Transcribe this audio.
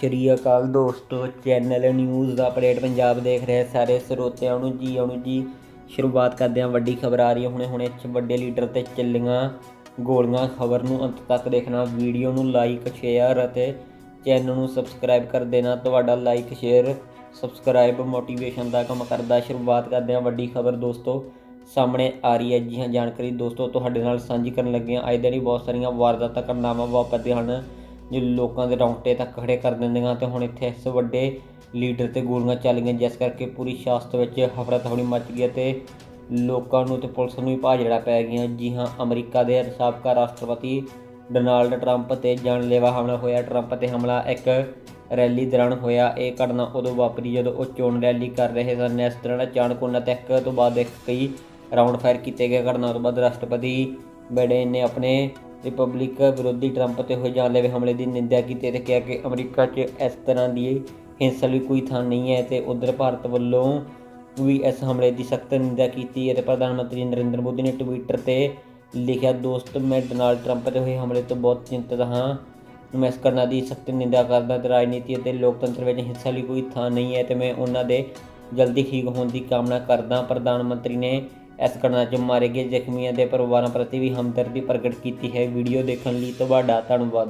ਸ਼੍ਰੀ ਅਕਾਲ ਦੋਸਤੋ channel news ਦਾ update Punjab ਦੇਖ ਰਹੇ ਸਾਰੇ ਸਰੋਤਿਆਂ ਨੂੰ ਜੀ, ਆਉਣ ਜੀ। ਸ਼ੁਰੂਆਤ ਕਰਦੇ ਹਾਂ, ਵੱਡੀ ਖਬਰ ਆ ਰਹੀ ਹੈ। ਹੁਣੇ ਹੁਣੇ ਵੱਡੇ ਲੀਡਰ ਤੇ ਚੱਲੀਆਂ ਗੋਲੀਆਂ। ਖਬਰ ਨੂੰ ਅੰਤ ਤੱਕ ਦੇਖਣਾ, ਵੀਡੀਓ ਨੂੰ ਲਾਈਕ ਸ਼ੇਅਰ ਅਤੇ ਚੈਨਲ ਨੂੰ ਸਬਸਕ੍ਰਾਈਬ ਕਰ ਦੇਣਾ। ਤੁਹਾਡਾ ਲਾਈਕ ਸ਼ੇਅਰ ਸਬਸਕ੍ਰਾਈਬ ਮੋਟੀਵੇਸ਼ਨ ਦਾ ਕੰਮ ਕਰਦਾ। ਸ਼ੁਰੂਆਤ ਕਰਦੇ ਹਾਂ, ਵੱਡੀ ਖਬਰ ਦੋਸਤੋ, ਸਾਹਮਣੇ ਆ ਰਹੀ ਹੈ। ਜੀ ਹਾਂ, ਜਾਣਕਾਰੀ ਦੋਸਤੋ, ਤੁਹਾਡੇ ਨਾਲ ਸਾਂਝੀ ਕਰਨ ਲੱਗੇ ਹਾਂ। ਅੱਜ ਦਿਨ ਹੀ ਬਹੁਤ ਸਾਰੀਆਂ ਵਾਰਦਾਤਾਂ, ਘਟਨਾਵਾਂ ਵਾਪਰਦੀਆਂ ਹਨ। ਜੋ ਲੋਕਾਂ ਦੇ ਰੌਂਗਟੇ ਤੱਕ ਖੜੇ ਕਰ ਦਿੰਦੀਆਂ ਤੇ ਹੁਣ ਇੱਥੇ ਇਸ ਵੱਡੇ ਲੀਡਰ ਤੇ ਗੋਲੀਆਂ ਚੱਲ ਗਈਆਂ ਜਿਸ ਕਰਕੇ ਪੂਰੀ ਸ਼ਾਸਤ ਵਿੱਚ ਹਫੜਾ ਤਫੜੀ ਮਚ ਗਈ ਤੇ ਲੋਕਾਂ ਨੂੰ ਤੇ ਪੁਲਿਸ ਨੂੰ ਵੀ ਭਾਜੜਾ ਪੈ ਗਈਆਂ। ਜੀ ਹਾਂ, ਅਮਰੀਕਾ ਦੇ ਸਾਬਕਾ ਰਾਸ਼ਟਰਪਤੀ ਡੋਨਾਲਡ ਟਰੰਪ ਤੇ ਜਾਨਲੇਵਾ ਹਮਲਾ ਹੋਇਆ। ਟਰੰਪ ਤੇ ਹਮਲਾ ਇੱਕ ਰੈਲੀ ਦੌਰਾਨ ਹੋਇਆ। ਇਹ ਘਟਨਾ ਉਦੋਂ ਵਾਪਰੀ ਜਦੋਂ ਉਹ ਚੋਣ ਰੈਲੀ ਕਰ ਰਹੇ ਸਨ। ਇਸ ਦੌਰਾਨ ਅਚਾਨਕ ਉਹਨਾਂ ਤੇ ਇੱਕ ਤੋਂ ਬਾਅਦ ਇੱਕ ਕਈ ਰਾਉਂਡ ਫਾਇਰ ਕੀਤੇ ਗਏ। ਘਟਨਾ ਤੋਂ ਬਾਅਦ ਰਾਸ਼ਟਰਪਤੀ ਬਾਈਡਨ ਨੇ ਆਪਣੇ ਰਿਪਬਲਿਕ ਵਿਰੋਧੀ ਟਰੰਪ ਤੇ ਹੋਏ ਜਾਨਲੇਵੇ ਹਮਲੇ ਦੀ ਨਿੰਦਿਆ ਕੀਤੀ ਤੇ ਕਿਹਾ ਕਿ ਅਮਰੀਕਾ 'ਚ ਇਸ ਤਰ੍ਹਾਂ ਦੀ ਹਿੰਸਾ ਲਈ ਕੋਈ ਥਾਂ ਨਹੀਂ ਹੈ ਤੇ ਉਧਰ ਭਾਰਤ ਵੱਲੋਂ ਵੀ ਇਸ ਹਮਲੇ ਦੀ ਸਖਤ ਨਿੰਦਿਆ ਕੀਤੀ ਹੈ ਤੇ ਪ੍ਰਧਾਨ ਮੰਤਰੀ ਨਰਿੰਦਰ ਮੋਦੀ ਨੇ ਟਵਿੱਟਰ ਤੇ ਲਿਖਿਆ, ਦੋਸਤ, ਮੈਂ ਡੋਨਾਲਡ ਟਰੰਪ ਤੇ ਹੋਏ ਹਮਲੇ ਤੋਂ ਬਹੁਤ ਚਿੰਤਤ ਹਾਂ। ਮੈਂ ਇਸ ਘਟਨਾ ਦੀ ਸਖਤ ਨਿੰਦਾ ਕਰਦਾ ਤੇ ਰਾਜਨੀਤੀ ਅਤੇ ਲੋਕਤੰਤਰ ਵਿੱਚ ਹਿੰਸਾ ਲਈ ਕੋਈ ਥਾਂ ਨਹੀਂ ਹੈ ਤੇ ਮੈਂ ਉਹਨਾਂ ਦੇ ਜਲਦੀ ਠੀਕ ਹੋਣ ਦੀ ਕਾਮਨਾ ਕਰਦਾ ਪ੍ਰਧਾਨ ਮੰਤਰੀ ਨੇ ਇਸ ਘਟਨਾ 'ਚ ਮਾਰੇ ਗਏ ਜ਼ਖਮੀਆਂ ਦੇ ਪਰਿਵਾਰਾਂ ਪ੍ਰਤੀ ਵੀ ਹਮਦਰਦੀ ਪ੍ਰਗਟ ਕੀਤੀ ਹੈ। ਵੀਡੀਓ ਦੇਖਣ ਲਈ ਤੁਹਾਡਾ ਧੰਨਵਾਦ।